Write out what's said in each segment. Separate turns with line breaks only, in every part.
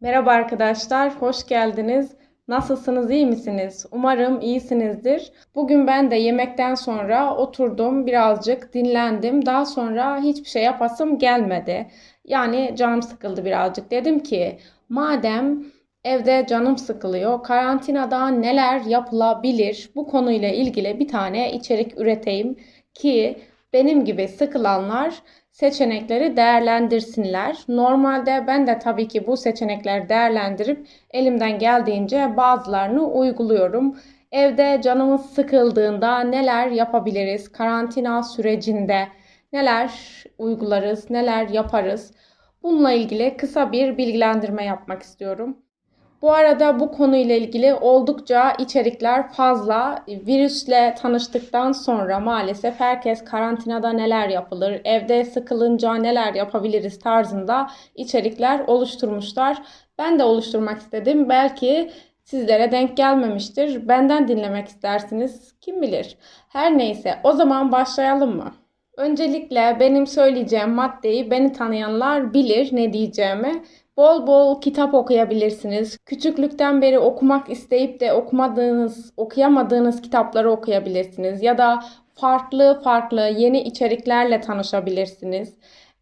Merhaba arkadaşlar, hoş geldiniz. Nasılsınız, iyi misiniz? Umarım iyisinizdir. Bugün ben de yemekten sonra oturdum, birazcık dinlendim. Daha sonra hiçbir şey yapasım gelmedi. Yani canım sıkıldı birazcık. Dedim ki, madem evde canım sıkılıyor, karantinada neler yapılabilir? Bu konuyla ilgili bir tane içerik üreteyim ki benim gibi sıkılanlar seçenekleri değerlendirsinler. Normalde ben de tabii ki bu seçenekleri değerlendirip elimden geldiğince bazılarını uyguluyorum. Evde canımız sıkıldığında neler yapabiliriz? Karantina sürecinde neler uygularız, neler yaparız? Bununla ilgili kısa bir bilgilendirme yapmak istiyorum. Bu arada bu konuyla ilgili oldukça içerikler fazla. Virüsle tanıştıktan sonra maalesef herkes karantinada neler yapılır, evde sıkılınca neler yapabiliriz tarzında içerikler oluşturmuşlar. Ben de oluşturmak istedim. Belki sizlere denk gelmemiştir. Benden dinlemek istersiniz. Kim bilir. Her neyse o zaman başlayalım mı? Öncelikle benim söyleyeceğim maddeyi beni tanıyanlar bilir ne diyeceğimi. Bol bol kitap okuyabilirsiniz. Küçüklükten beri okumak isteyip de okumadığınız, okuyamadığınız kitapları okuyabilirsiniz. Ya da farklı farklı yeni içeriklerle tanışabilirsiniz.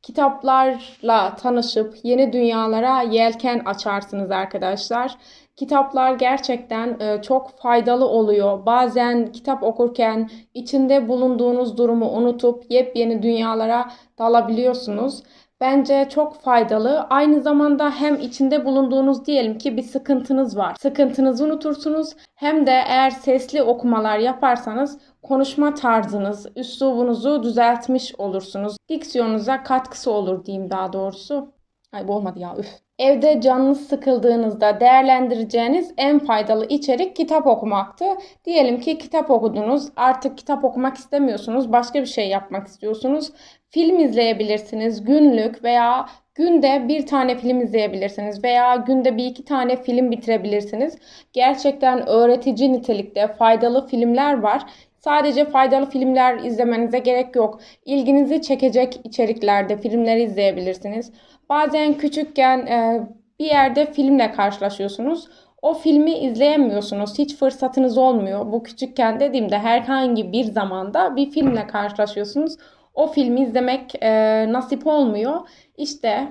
Kitaplarla tanışıp yeni dünyalara yelken açarsınız arkadaşlar. Kitaplar gerçekten e, çok faydalı oluyor. Bazen kitap okurken içinde bulunduğunuz durumu unutup yepyeni dünyalara dalabiliyorsunuz. Bence çok faydalı. Aynı zamanda hem içinde bulunduğunuz diyelim ki bir sıkıntınız var. Sıkıntınızı unutursunuz. Hem de eğer sesli okumalar yaparsanız konuşma tarzınız, üslubunuzu düzeltmiş olursunuz. Diksiyonunuza katkısı olur diyeyim daha doğrusu. Ay bu olmadı ya üf. Evde canınız sıkıldığınızda değerlendireceğiniz en faydalı içerik kitap okumaktı. Diyelim ki kitap okudunuz, artık kitap okumak istemiyorsunuz, başka bir şey yapmak istiyorsunuz. Film izleyebilirsiniz, günlük veya günde bir tane film izleyebilirsiniz veya günde bir iki tane film bitirebilirsiniz. Gerçekten öğretici nitelikte faydalı filmler var. Sadece faydalı filmler izlemenize gerek yok. İlginizi çekecek içeriklerde filmleri izleyebilirsiniz. Bazen küçükken e, bir yerde filmle karşılaşıyorsunuz. O filmi izleyemiyorsunuz. Hiç fırsatınız olmuyor. Bu küçükken dediğimde herhangi bir zamanda bir filmle karşılaşıyorsunuz. O filmi izlemek e, nasip olmuyor. İşte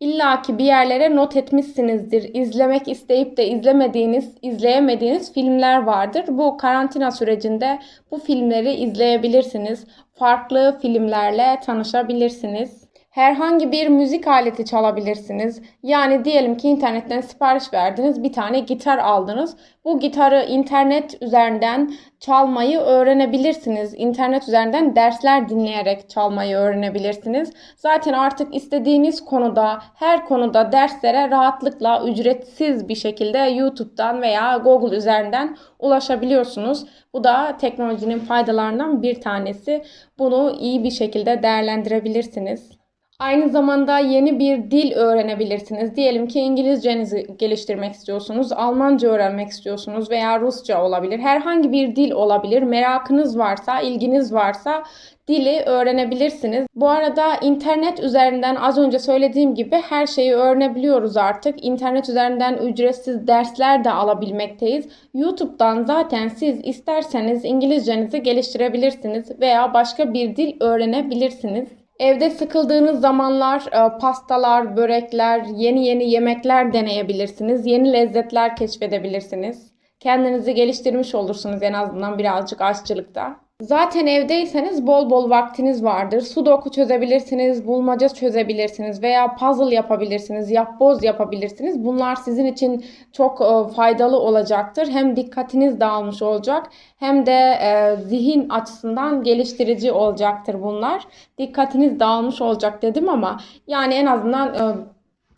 İlla ki bir yerlere not etmişsinizdir. İzlemek isteyip de izlemediğiniz, izleyemediğiniz filmler vardır. Bu karantina sürecinde bu filmleri izleyebilirsiniz. Farklı filmlerle tanışabilirsiniz herhangi bir müzik aleti çalabilirsiniz. Yani diyelim ki internetten sipariş verdiniz, bir tane gitar aldınız. Bu gitarı internet üzerinden çalmayı öğrenebilirsiniz. İnternet üzerinden dersler dinleyerek çalmayı öğrenebilirsiniz. Zaten artık istediğiniz konuda, her konuda derslere rahatlıkla ücretsiz bir şekilde YouTube'dan veya Google üzerinden ulaşabiliyorsunuz. Bu da teknolojinin faydalarından bir tanesi. Bunu iyi bir şekilde değerlendirebilirsiniz. Aynı zamanda yeni bir dil öğrenebilirsiniz. Diyelim ki İngilizcenizi geliştirmek istiyorsunuz, Almanca öğrenmek istiyorsunuz veya Rusça olabilir. Herhangi bir dil olabilir. Merakınız varsa, ilginiz varsa dili öğrenebilirsiniz. Bu arada internet üzerinden az önce söylediğim gibi her şeyi öğrenebiliyoruz artık. İnternet üzerinden ücretsiz dersler de alabilmekteyiz. YouTube'dan zaten siz isterseniz İngilizcenizi geliştirebilirsiniz veya başka bir dil öğrenebilirsiniz. Evde sıkıldığınız zamanlar e, pastalar, börekler, yeni yeni yemekler deneyebilirsiniz. Yeni lezzetler keşfedebilirsiniz. Kendinizi geliştirmiş olursunuz en azından birazcık aşçılıkta. Zaten evdeyseniz bol bol vaktiniz vardır. Sudoku çözebilirsiniz, bulmaca çözebilirsiniz veya puzzle yapabilirsiniz, yapboz yapabilirsiniz. Bunlar sizin için çok e, faydalı olacaktır. Hem dikkatiniz dağılmış olacak hem de e, zihin açısından geliştirici olacaktır bunlar. Dikkatiniz dağılmış olacak dedim ama yani en azından e,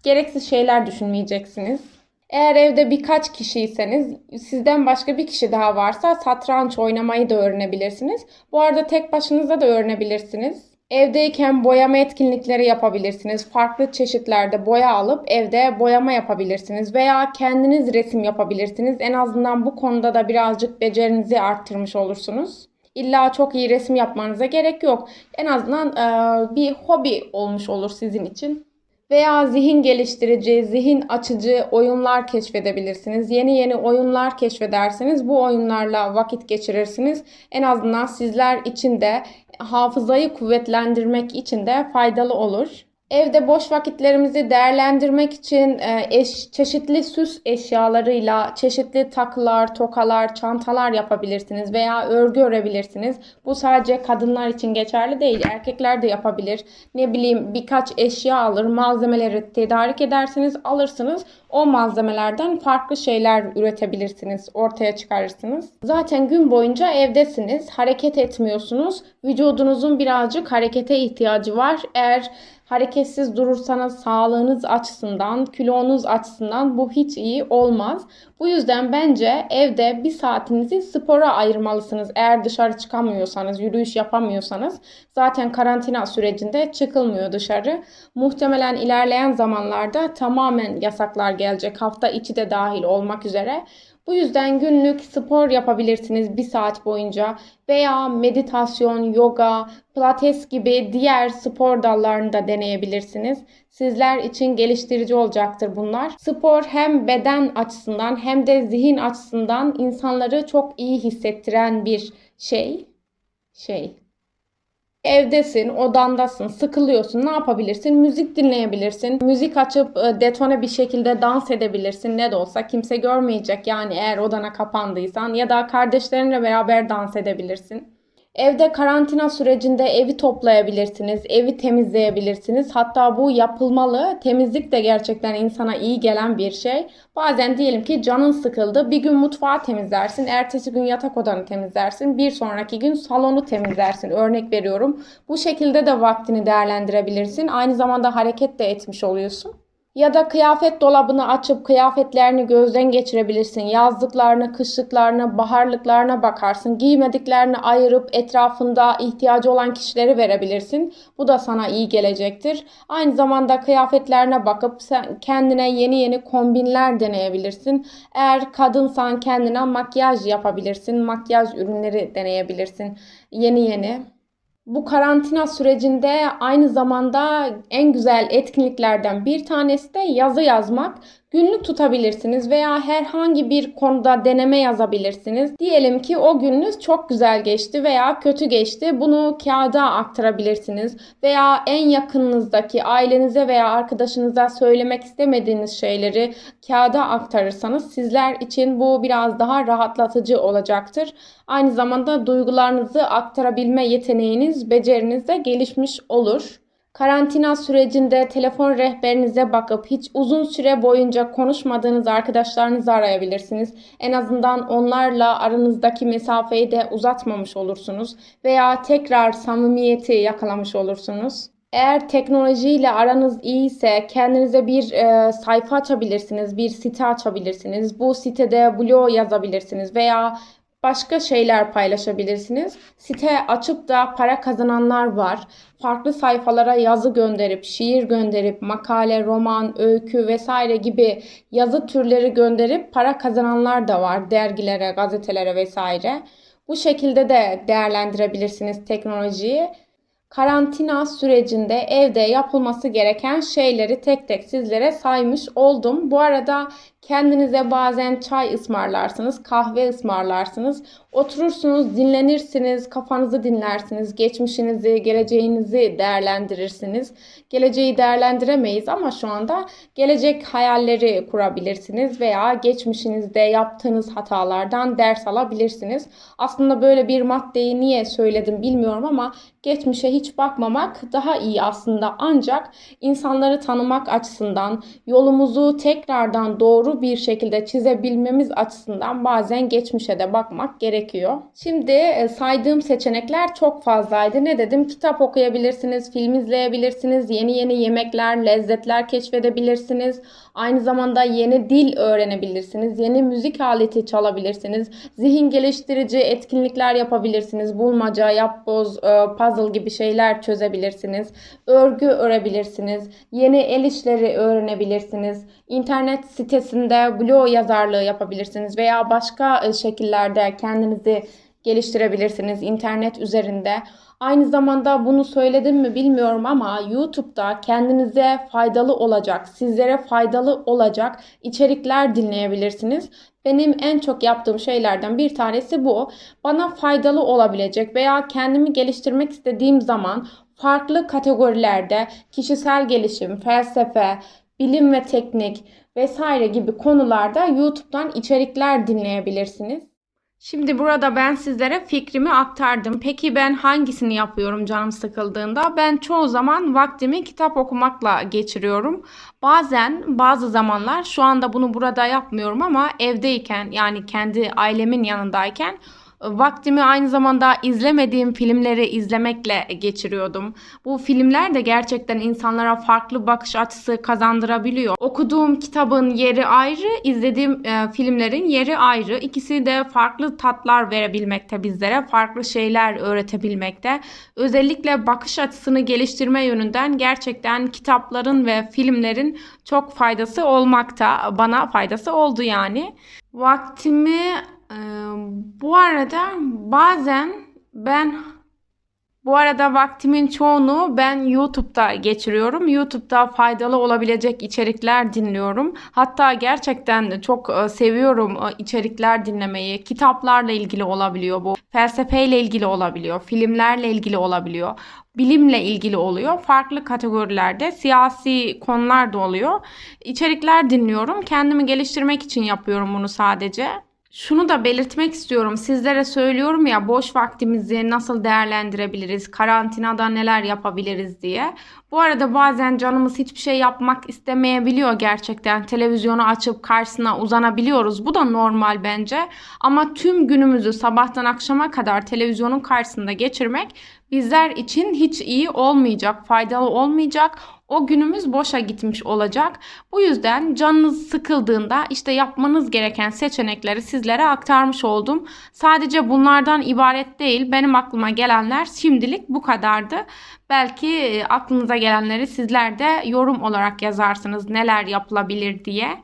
gereksiz şeyler düşünmeyeceksiniz. Eğer evde birkaç kişiyseniz, sizden başka bir kişi daha varsa satranç oynamayı da öğrenebilirsiniz. Bu arada tek başınıza da öğrenebilirsiniz. Evdeyken boyama etkinlikleri yapabilirsiniz. Farklı çeşitlerde boya alıp evde boyama yapabilirsiniz veya kendiniz resim yapabilirsiniz. En azından bu konuda da birazcık becerinizi arttırmış olursunuz. İlla çok iyi resim yapmanıza gerek yok. En azından bir hobi olmuş olur sizin için. Veya zihin geliştirici, zihin açıcı oyunlar keşfedebilirsiniz. Yeni yeni oyunlar keşfedersiniz. Bu oyunlarla vakit geçirirsiniz. En azından sizler için de hafızayı kuvvetlendirmek için de faydalı olur. Evde boş vakitlerimizi değerlendirmek için e, eş, çeşitli süs eşyalarıyla çeşitli takılar, tokalar, çantalar yapabilirsiniz veya örgü örebilirsiniz. Bu sadece kadınlar için geçerli değil, erkekler de yapabilir. Ne bileyim birkaç eşya alır, malzemeleri tedarik edersiniz, alırsınız. O malzemelerden farklı şeyler üretebilirsiniz, ortaya çıkarırsınız. Zaten gün boyunca evdesiniz, hareket etmiyorsunuz. Vücudunuzun birazcık harekete ihtiyacı var. Eğer hareketsiz durursanız sağlığınız açısından, kilonuz açısından bu hiç iyi olmaz. Bu yüzden bence evde bir saatinizi spora ayırmalısınız. Eğer dışarı çıkamıyorsanız, yürüyüş yapamıyorsanız zaten karantina sürecinde çıkılmıyor dışarı. Muhtemelen ilerleyen zamanlarda tamamen yasaklar gelecek. Hafta içi de dahil olmak üzere. Bu yüzden günlük spor yapabilirsiniz bir saat boyunca veya meditasyon, yoga, pilates gibi diğer spor dallarını da deneyebilirsiniz. Sizler için geliştirici olacaktır bunlar. Spor hem beden açısından hem de zihin açısından insanları çok iyi hissettiren bir şey. Şey Evdesin, odandasın, sıkılıyorsun. Ne yapabilirsin? Müzik dinleyebilirsin. Müzik açıp e, detone bir şekilde dans edebilirsin. Ne de olsa kimse görmeyecek. Yani eğer odana kapandıysan ya da kardeşlerinle beraber dans edebilirsin. Evde karantina sürecinde evi toplayabilirsiniz, evi temizleyebilirsiniz. Hatta bu yapılmalı. Temizlik de gerçekten insana iyi gelen bir şey. Bazen diyelim ki canın sıkıldı. Bir gün mutfağı temizlersin, ertesi gün yatak odanı temizlersin, bir sonraki gün salonu temizlersin. Örnek veriyorum. Bu şekilde de vaktini değerlendirebilirsin. Aynı zamanda hareket de etmiş oluyorsun. Ya da kıyafet dolabını açıp kıyafetlerini gözden geçirebilirsin. Yazlıklarını, kışlıklarını, baharlıklarına bakarsın. Giymediklerini ayırıp etrafında ihtiyacı olan kişileri verebilirsin. Bu da sana iyi gelecektir. Aynı zamanda kıyafetlerine bakıp sen kendine yeni yeni kombinler deneyebilirsin. Eğer kadınsan kendine makyaj yapabilirsin. Makyaj ürünleri deneyebilirsin. Yeni yeni. Bu karantina sürecinde aynı zamanda en güzel etkinliklerden bir tanesi de yazı yazmak. Günlük tutabilirsiniz veya herhangi bir konuda deneme yazabilirsiniz. Diyelim ki o gününüz çok güzel geçti veya kötü geçti. Bunu kağıda aktarabilirsiniz veya en yakınınızdaki ailenize veya arkadaşınıza söylemek istemediğiniz şeyleri kağıda aktarırsanız sizler için bu biraz daha rahatlatıcı olacaktır. Aynı zamanda duygularınızı aktarabilme yeteneğiniz, beceriniz de gelişmiş olur. Karantina sürecinde telefon rehberinize bakıp hiç uzun süre boyunca konuşmadığınız arkadaşlarınızı arayabilirsiniz. En azından onlarla aranızdaki mesafeyi de uzatmamış olursunuz veya tekrar samimiyeti yakalamış olursunuz. Eğer teknolojiyle aranız iyi ise kendinize bir e, sayfa açabilirsiniz, bir site açabilirsiniz. Bu sitede blog yazabilirsiniz veya başka şeyler paylaşabilirsiniz. Site açıp da para kazananlar var. Farklı sayfalara yazı gönderip, şiir gönderip, makale, roman, öykü vesaire gibi yazı türleri gönderip para kazananlar da var. Dergilere, gazetelere vesaire. Bu şekilde de değerlendirebilirsiniz teknolojiyi. Karantina sürecinde evde yapılması gereken şeyleri tek tek sizlere saymış oldum. Bu arada Kendinize bazen çay ısmarlarsınız, kahve ısmarlarsınız. Oturursunuz, dinlenirsiniz, kafanızı dinlersiniz, geçmişinizi, geleceğinizi değerlendirirsiniz. Geleceği değerlendiremeyiz ama şu anda gelecek hayalleri kurabilirsiniz veya geçmişinizde yaptığınız hatalardan ders alabilirsiniz. Aslında böyle bir maddeyi niye söyledim bilmiyorum ama geçmişe hiç bakmamak daha iyi aslında. Ancak insanları tanımak açısından yolumuzu tekrardan doğru bir şekilde çizebilmemiz açısından bazen geçmişe de bakmak gerekiyor. Şimdi e, saydığım seçenekler çok fazlaydı. Ne dedim? Kitap okuyabilirsiniz, film izleyebilirsiniz, yeni yeni yemekler, lezzetler keşfedebilirsiniz. Aynı zamanda yeni dil öğrenebilirsiniz, yeni müzik aleti çalabilirsiniz, zihin geliştirici etkinlikler yapabilirsiniz, bulmaca, yapboz, e, puzzle gibi şeyler çözebilirsiniz, örgü örebilirsiniz, yeni el işleri öğrenebilirsiniz, internet sitesinde blog yazarlığı yapabilirsiniz veya başka e, şekillerde kendinizi geliştirebilirsiniz internet üzerinde. Aynı zamanda bunu söyledim mi bilmiyorum ama YouTube'da kendinize faydalı olacak, sizlere faydalı olacak içerikler dinleyebilirsiniz. Benim en çok yaptığım şeylerden bir tanesi bu. Bana faydalı olabilecek veya kendimi geliştirmek istediğim zaman farklı kategorilerde kişisel gelişim, felsefe, bilim ve teknik vesaire gibi konularda YouTube'dan içerikler dinleyebilirsiniz. Şimdi burada ben sizlere fikrimi aktardım. Peki ben hangisini yapıyorum canım sıkıldığında? Ben çoğu zaman vaktimi kitap okumakla geçiriyorum. Bazen bazı zamanlar şu anda bunu burada yapmıyorum ama evdeyken yani kendi ailemin yanındayken Vaktimi aynı zamanda izlemediğim filmleri izlemekle geçiriyordum. Bu filmler de gerçekten insanlara farklı bakış açısı kazandırabiliyor. Okuduğum kitabın yeri ayrı, izlediğim e, filmlerin yeri ayrı. İkisi de farklı tatlar verebilmekte bizlere, farklı şeyler öğretebilmekte. Özellikle bakış açısını geliştirme yönünden gerçekten kitapların ve filmlerin çok faydası olmakta. Bana faydası oldu yani. Vaktimi bu arada bazen ben bu arada vaktimin çoğunu ben YouTube'da geçiriyorum. YouTube'da faydalı olabilecek içerikler dinliyorum. Hatta gerçekten çok e, seviyorum e, içerikler dinlemeyi. Kitaplarla ilgili olabiliyor bu. Felsefeyle ilgili olabiliyor. Filmlerle ilgili olabiliyor. Bilimle ilgili oluyor. Farklı kategorilerde siyasi konular da oluyor. İçerikler dinliyorum. Kendimi geliştirmek için yapıyorum bunu sadece. Şunu da belirtmek istiyorum. Sizlere söylüyorum ya boş vaktimizi nasıl değerlendirebiliriz, karantinada neler yapabiliriz diye. Bu arada bazen canımız hiçbir şey yapmak istemeyebiliyor gerçekten. Televizyonu açıp karşısına uzanabiliyoruz. Bu da normal bence. Ama tüm günümüzü sabahtan akşama kadar televizyonun karşısında geçirmek bizler için hiç iyi olmayacak, faydalı olmayacak o günümüz boşa gitmiş olacak. Bu yüzden canınız sıkıldığında işte yapmanız gereken seçenekleri sizlere aktarmış oldum. Sadece bunlardan ibaret değil. Benim aklıma gelenler şimdilik bu kadardı. Belki e, aklınıza gelenleri sizler de yorum olarak yazarsınız neler yapılabilir diye.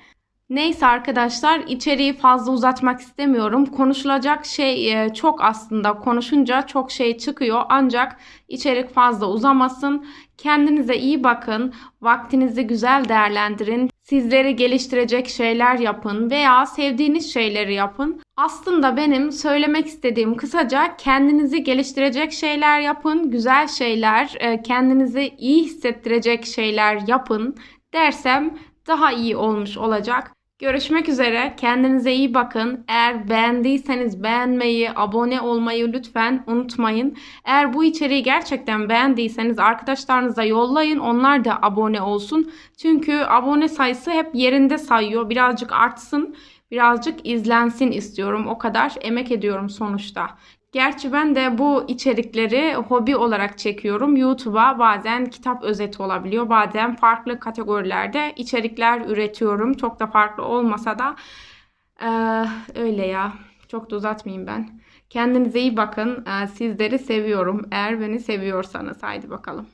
Neyse arkadaşlar içeriği fazla uzatmak istemiyorum. Konuşulacak şey e, çok aslında konuşunca çok şey çıkıyor ancak içerik fazla uzamasın. Kendinize iyi bakın, vaktinizi güzel değerlendirin, sizleri geliştirecek şeyler yapın veya sevdiğiniz şeyleri yapın. Aslında benim söylemek istediğim kısaca kendinizi geliştirecek şeyler yapın, güzel şeyler, e, kendinizi iyi hissettirecek şeyler yapın dersem daha iyi olmuş olacak. Görüşmek üzere. Kendinize iyi bakın. Eğer beğendiyseniz beğenmeyi, abone olmayı lütfen unutmayın. Eğer bu içeriği gerçekten beğendiyseniz arkadaşlarınıza yollayın. Onlar da abone olsun. Çünkü abone sayısı hep yerinde sayıyor. Birazcık artsın, birazcık izlensin istiyorum. O kadar emek ediyorum sonuçta. Gerçi ben de bu içerikleri hobi olarak çekiyorum. YouTube'a bazen kitap özeti olabiliyor. Bazen farklı kategorilerde içerikler üretiyorum. Çok da farklı olmasa da ee, öyle ya. Çok da uzatmayayım ben. Kendinize iyi bakın. Ee, sizleri seviyorum. Eğer beni seviyorsanız haydi bakalım.